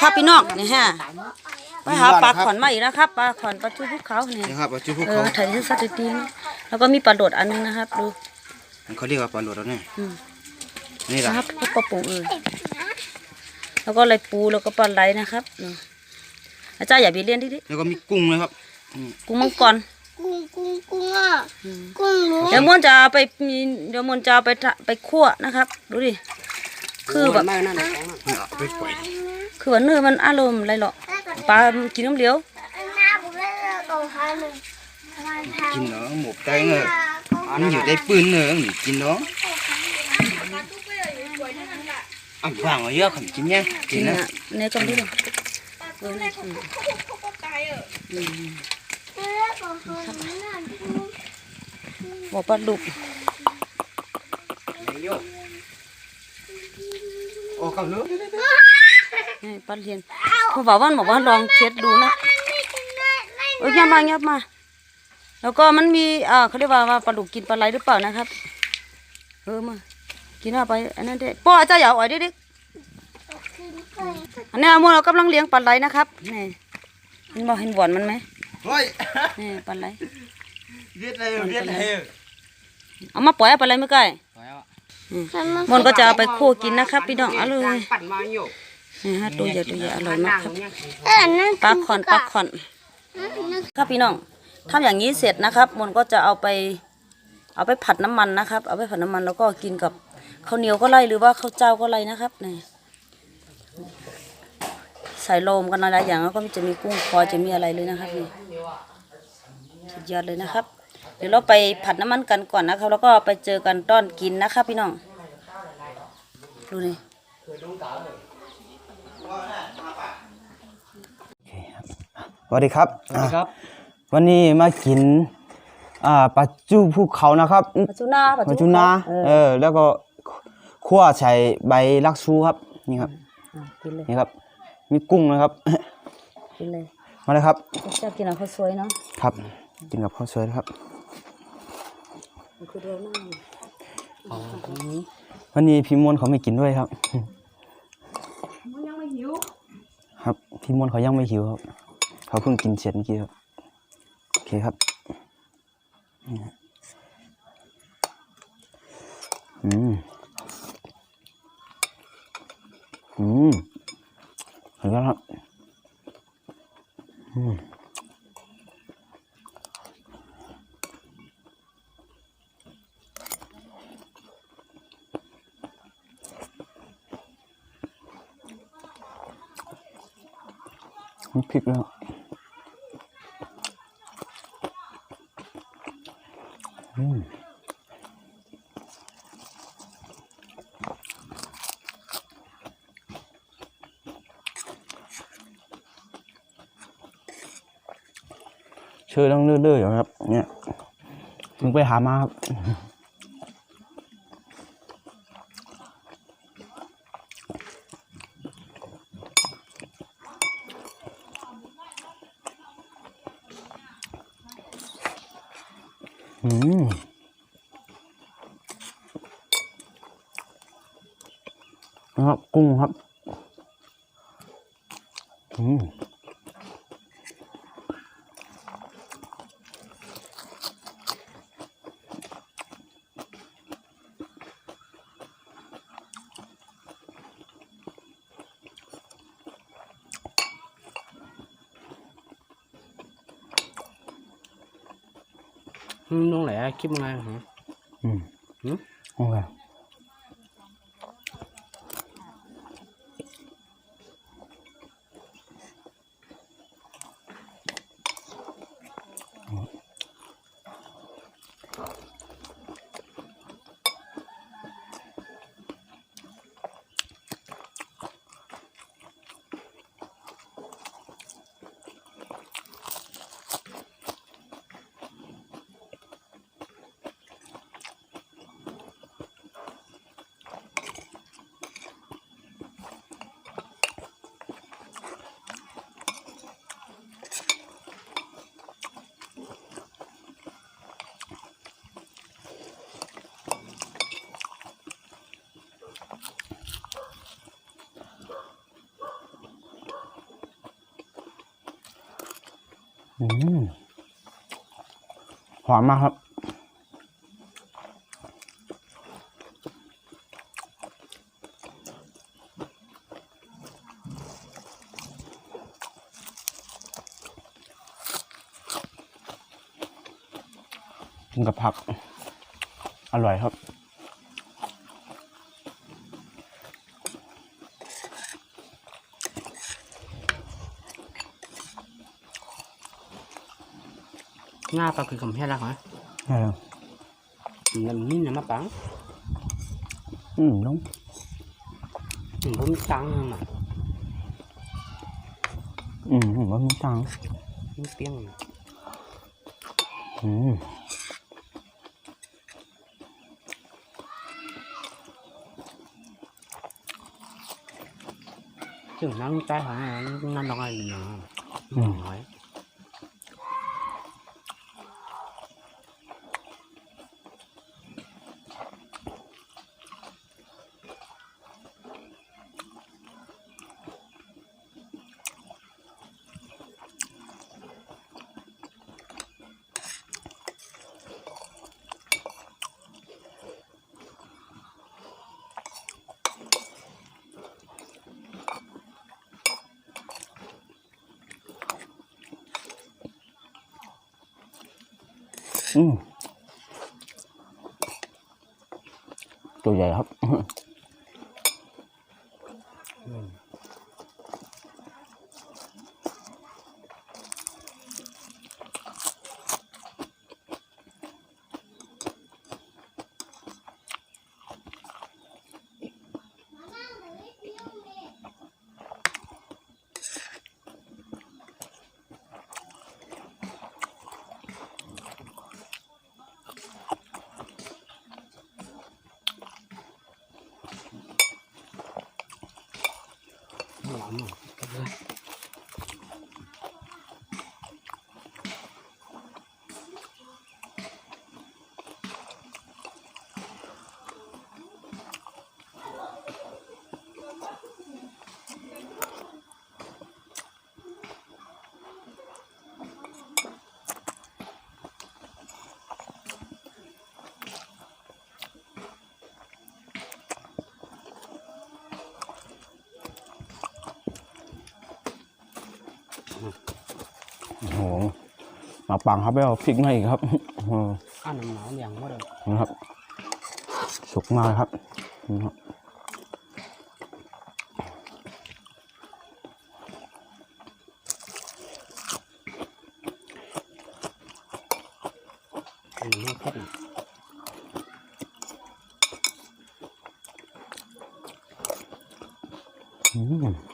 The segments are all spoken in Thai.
ครับพี่น้องนี่ฮะไปหาปลาขอนมาอีกนะครับปลาขอนปลาทูภูเขาเนี่ยนะครับปลาจุภูเอเขาอถ่ายที่สถิตินะแล้วก็มีปลาโดดอันนึงนะครับดูเขาเรียกว่าปลาโหลดแล้วเนี่ยอืมนี่แหละนะครับแล้วปลาปูอื่นแล้วก็ไหลปูแล้วก็ปลาไหลนะครับนี่อาจารย์อย่าไปเรียนดิดิแล้วก็มีกุ้งนะครับอืมกุ้งมังกรกุ้งกุ้งกุ้งอะกุ้งรู้เดี๋ยวมวนจะเอาไปมีเดี๋ยวมวนจะเอาไปทะไปคั่วนะครับ ดูดิ คือแบบนี่เอาไปปล่อย คือว่าเนื้อมันอารมณ์อะไรหรอกปลากินน้ำเหลียวหน้าผมไม่เลิกเอาให้หนึ่งวันทกินเนาะหมกได้เนอะมันอยู่ได้ปืนเนอะ ให้หนึ่งบอกปลาดุกโอ้กับลูกนี่ปลาเรียนเขาบอกว่าบอกว่าลองเทสดูนะเออเงียบมาเงียบมา แล้วก็มันมีอ่าเขาเรียกว่าว่าปลาดุกกินปลาไหลหรือเปล่านะครับ เออมากินเอาไปอันนั้นได้ป้อเจ้าอย่าเอาไว้ดิดิอันนี้อามูเรากำลังเลี้ยงปลาไหลนะครับนี่เห็นบ่เห็นบ่อนมันไหมเฮ้ยนี่ปลาไหลเรียดเลยเรียดเลยเอามาปล่อยเอาปลาไหลไม่ใกล้ปล่อยเอามันก็จะเอาไปคั่วกินนะครับพี่น้องเอาเลยปั่ นมาอยู่นี่ฮะตัวใหญ่ตัวใหญ่อร่อยมากครับเออนั่นปลาขอนปลาขอนครับพี่น้องทำอย่างนี้เสร็จนะครับมนก็จะเอาไปเอาไปผัดน้ำมันนะครับ เอาไปผัดน้ำมันแล้วก็กินกับข้าวเหนียวก็ไล่หรือว่าข้าวเจ้าก็ไล่นะครับนี่ใส่โลมกันหลายๆอย่างแล้วก็จะมีกุ้งคอยจะมีอะไรเลยนะครับนี่สุดยอดเลยนะครับ เดี๋ยวเราไปผัดน้ำมันกันก่อนนะครับ แล้วก็ไปเจอกันต้อนกินนะครับพี่น้องดูนี่ สวัสดีครับ สวัสดีครับอะวันนี้มากินอ่าปลาจูภูเขานะครับปัจจุนาปลาจูนาเอเอออ แล้วก็คั่วใส่ใบลักซูครับ นี่ครับอะกินเลยนี่ครับ มีกุ้งนะครับกินเลยมาเลยครับชอบกินอาหารข้าวสวยเนาะครับ กินกับข้าวสวยนะครับมันคือเดียวนั่งวันนี้พี่มวนเขาไม่กินด้วยครับยังไม่ หิว ครับ พี่มวนเขายังไม่หิวครับ เขาเพิ่งกินเสร็จเมื่อกี้ครับ โอเคครับอืม อืมเห็นแล้วครับ พริกแล้วอืมเชื่อต้องเลื่อยๆอยู่ครับ เนี่ยเพิ่งไปหามาครับ อืมนะครับกุ้งครับ น้องแหล่คลิปไงฮะอืมหืมโอเค หอมมากครับ กินกับผัก อร่อยครับ ง่าปลาคือคำแค่รักไหมใช่ครับมันนิ่มนะมะปังอืมน้องอืมผมตังค์น่ะอืมผมว่ามีตังค์มันเปรี้ยงน่ะอืมถึงน้ำใจของมันนั่นดอกอะไรเนาะน้อย ตัวใหญ่ครับ หอ โอ้โหหมาปังครับไปเอาพริกมาอีกครับข้าวน้ำหนาวอย่างว่าเลยนะครับ สุกมากครับนี่ครับอันนี้ไม่เผ็ดนะอืม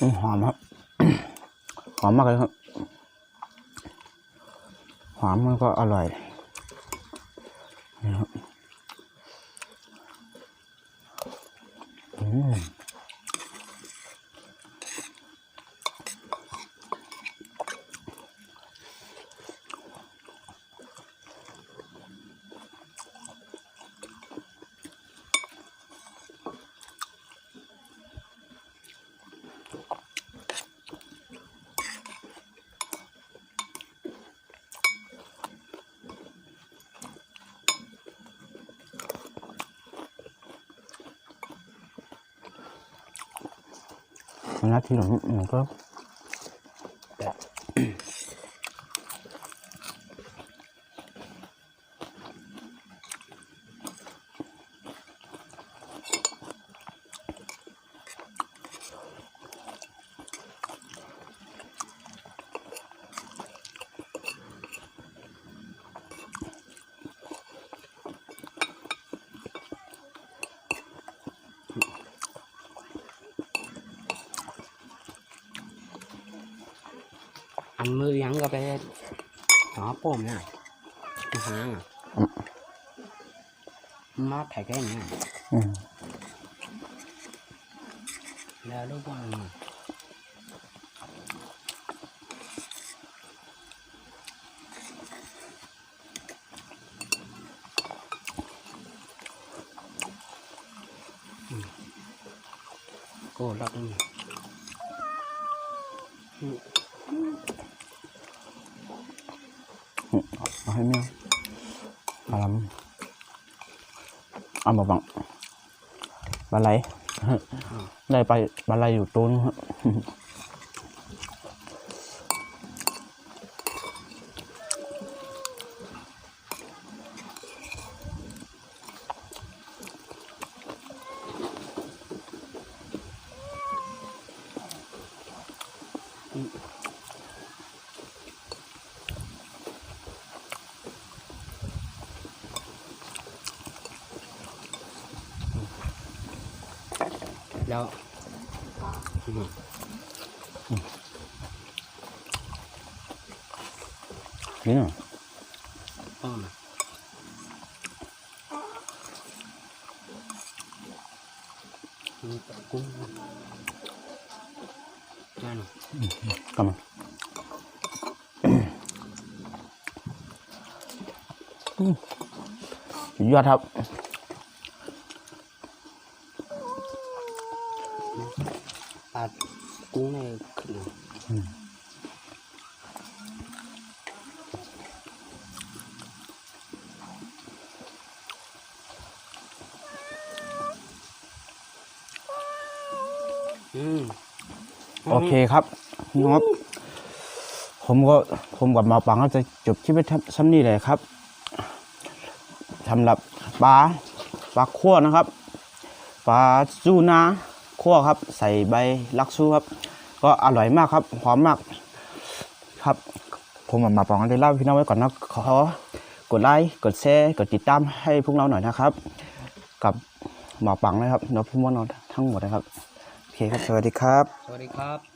หอมครับ หอมมากเลยครับ หอมมันก็อร่อย นนัดที่หลงมันก็ อันมือยังก็ไปหาโป้มเนี่ยหางอะมาถ่ายแค่นี้อืมแล้วลูกบอลโก้รอบนี้ เอาให้แมวมาลำเอามาบังบาไหลได้ไปบาไหลอยู่ตัวนึงครับ แล้วอืม นี่น่ะป้อมอะอืมกุ้งนั่นกำลังอืมสุดยอดครับปลากุ้งในขึ้นอืม โอเคครับพี่น้องครับ ผมก็ผมกับหมาปังก็จะจบที่ไปซ้ำนี่เลยครับสำหรับปลาปลาคั่วนะครับปลาซูนาคั่วครับ ใส่ใบลักซูครับ ก็อร่อยมากครับหอมมาก ครับ ผมกับหมาปังก็ได้เล่าพี่น้องไว้ก่อนนะขอกดไลค์กดแชร์กดติดตามให้พวกเราหน่อยนะครับ กับหมาปังนะครับนพพี่มอนทั้งหมดนะครับ เคครับ สวัสดีครับ สวัสดีครับ